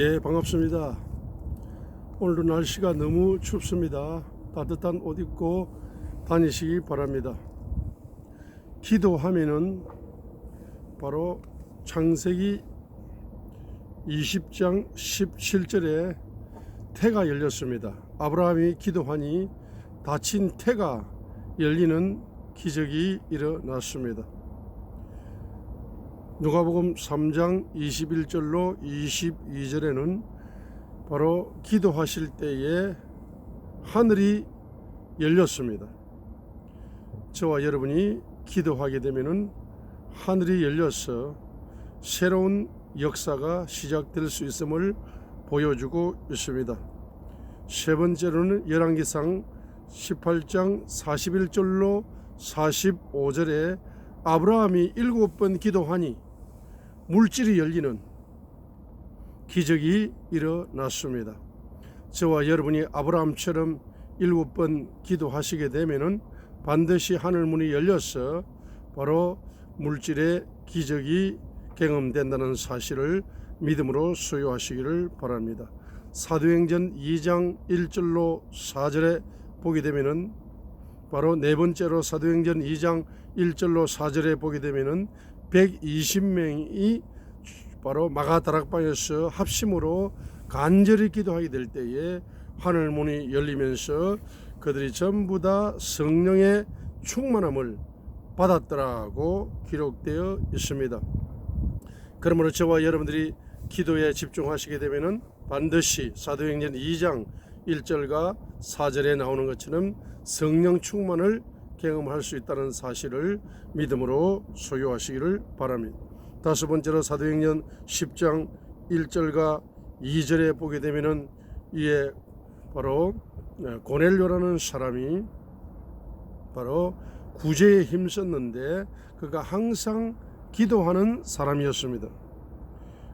예, 반갑습니다. 오늘도 날씨가 너무 춥습니다. 따뜻한 옷 입고 다니시기 바랍니다. 기도하면은 바로 창세기 20장 17절에 태가 열렸습니다. 아브라함이 기도하니 닫힌 태가 열리는 기적이 일어났습니다. 누가복음 3장 21절로 22절에는 바로 기도하실 때에 하늘이 열렸습니다. 저와 여러분이 기도하게 되면은 하늘이 열려서 새로운 역사가 시작될 수 있음을 보여주고 있습니다. 세 번째로는 열왕기상 18장 41절로 45절에 아브라함이 일곱 번 기도하니 물질이 열리는 기적이 일어났습니다. 저와 여러분이 아브라함처럼 일곱 번 기도하시게 되면은 반드시 하늘 문이 열려서 바로 물질의 기적이 경험된다는 사실을 믿음으로 소유하시기를 바랍니다. 사도행전 2장 1절로 4절에 보게 되면은 바로 네 번째로 사도행전 2장 1절로 4절에 보게 되면은 120명이 바로 마가다락방에서 합심으로 간절히 기도하게 될 때에 하늘 문이 열리면서 그들이 전부 다 성령의 충만함을 받았더라고 기록되어 있습니다. 그러므로 저와 여러분들이 기도에 집중하시게 되면은 반드시 사도행전 2장 1절과 4절에 나오는 것처럼 성령 충만을 경험할 수 있다는 사실을 믿음으로 소유하시기를 바랍니다. 다섯 번째로 사도행전 10장 1절과 2절에 보게 되면은 이에 바로 고넬료라는 사람이 바로 구제에 힘썼는데 그가 항상 기도하는 사람이었습니다.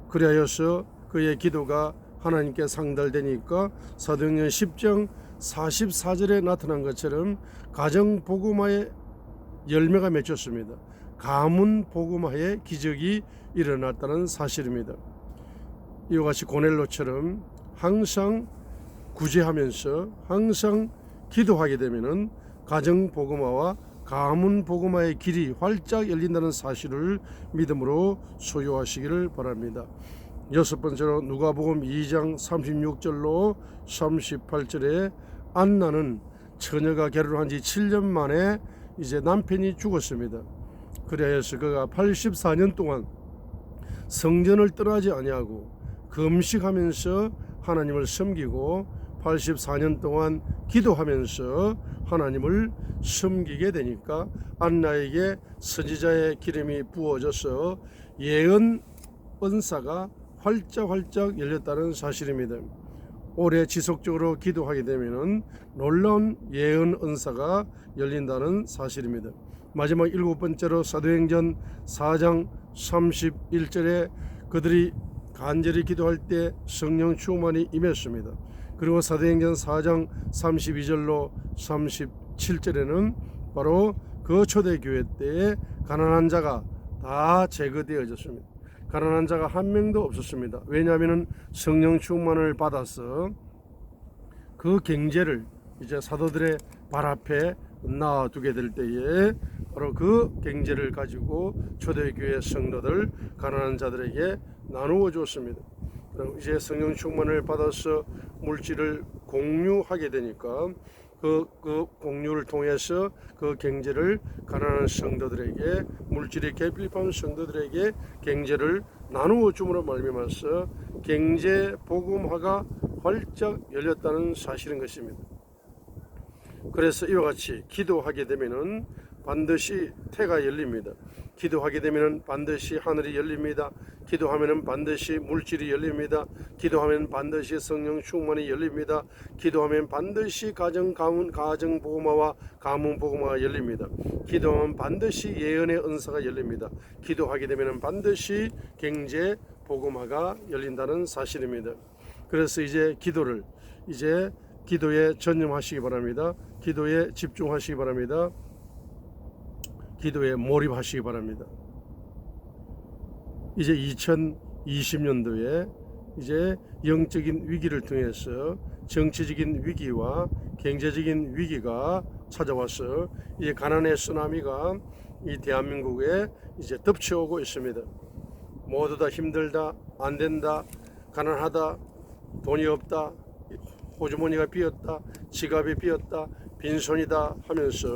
그리하여서 그의 기도가 하나님께 상달되니까 사도행전 10장 44절에 나타난 것처럼 가정 복음화의 열매가 맺혔습니다. 가문 복음화의 기적이 일어났다는 사실입니다. 이와 같이 고넬로처럼 항상 구제하면서 항상 기도하게 되면은 가정 복음화와 가문 복음화의 길이 활짝 열린다는 사실을 믿음으로 소유하시기를 바랍니다. 여섯 번째로 누가복음 2장 36절로 38절에 안나는 처녀가 결혼한 지 7년 만에 이제 남편이 죽었습니다. 그래서 그가 84년 동안 성전을 떠나지 아니하고 금식하면서 하나님을 섬기고 84년 동안 기도하면서 하나님을 섬기게 되니까 안나에게 선지자의 기름이 부어져서 예언 은사가 활짝활짝 열렸다는 사실입니다. 오래 지속적으로 기도하게 되면은 놀라운 예언 은사가 열린다는 사실입니다. 마지막 일곱 번째로 사도행전 4장 31절에 그들이 간절히 기도할 때 성령 충만이 임했습니다. 그리고 사도행전 4장 32절로 37절에는 바로 그 초대교회 때에 가난한 자가 다 제거되어졌습니다. 가난한 자가 한 명도 없었습니다. 왜냐하면 성령 충만을 받아서 그 경제를 이제 사도들의 발 앞에 놔두게 될 때에 바로 그 경제를 가지고 초대교회 성도들 가난한 자들에게 나누어 줬습니다. 이제 성령 충만을 받아서 물질을 공유하게 되니까 그, 그 공유를 통해서 그 경제를 가난한 성도들에게 물질이 개필한 성도들에게 경제를 나누어 줌으로 말미암아서 경제 복음화가 활짝 열렸다는 사실인 것입니다. 그래서 이와 같이 기도하게 되면은 반드시 태가 열립니다. 기도하게 되면은 반드시 하늘이 열립니다. 기도하면은 반드시 물질이 열립니다. 기도하면 반드시 성령 충만이 열립니다. 기도하면 반드시 가정 가문 가정 복음화와 가문 복음화가 열립니다. 기도하면 반드시 예언의 은사가 열립니다. 기도하게 되면은 반드시 경제 복음화가 열린다는 사실입니다. 그래서 이제 기도를 이제 기도에 전념하시기 바랍니다. 기도에 집중하시기 바랍니다. 기도에 몰입하시기 바랍니다. 이제 2020년도에 이제 영적인 위기를 통해서 정치적인 위기와 경제적인 위기가 찾아와서 이 가난의 쓰나미가 이 대한민국에 이제 덮쳐오고 있습니다. 모두 다 힘들다, 안 된다, 가난하다, 돈이 없다, 호주머니가 비었다, 지갑이 비었다, 빈손이다 하면서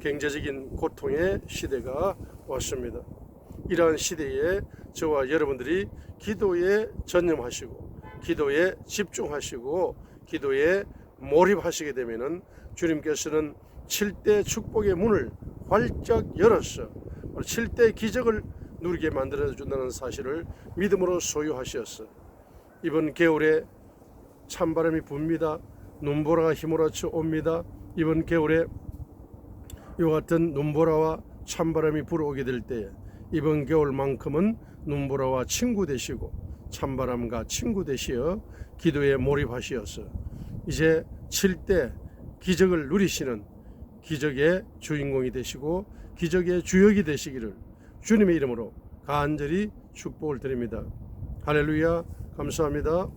경제적인 고통의 시대가 왔습니다. 이러한 시대에 저와 여러분들이 기도에 전념하시고 기도에 집중하시고 기도에 몰입하시게 되면은 주님께서는 7대 축복의 문을 활짝 열어서 7대 기적을 누리게 만들어 준다는 사실을 믿음으로 소유하셨어. 이번 겨울에 찬바람이 붑니다. 눈보라가 휘몰아쳐 옵니다. 이번 겨울에 이와 같은 눈보라와 찬바람이 불어오게 될 때에 이번 겨울만큼은 눈보라와 친구 되시고 찬바람과 친구 되시어 기도에 몰입하시어서 이제 7대 기적을 누리시는 기적의 주인공이 되시고 기적의 주역이 되시기를 주님의 이름으로 간절히 축복을 드립니다. 할렐루야 감사합니다.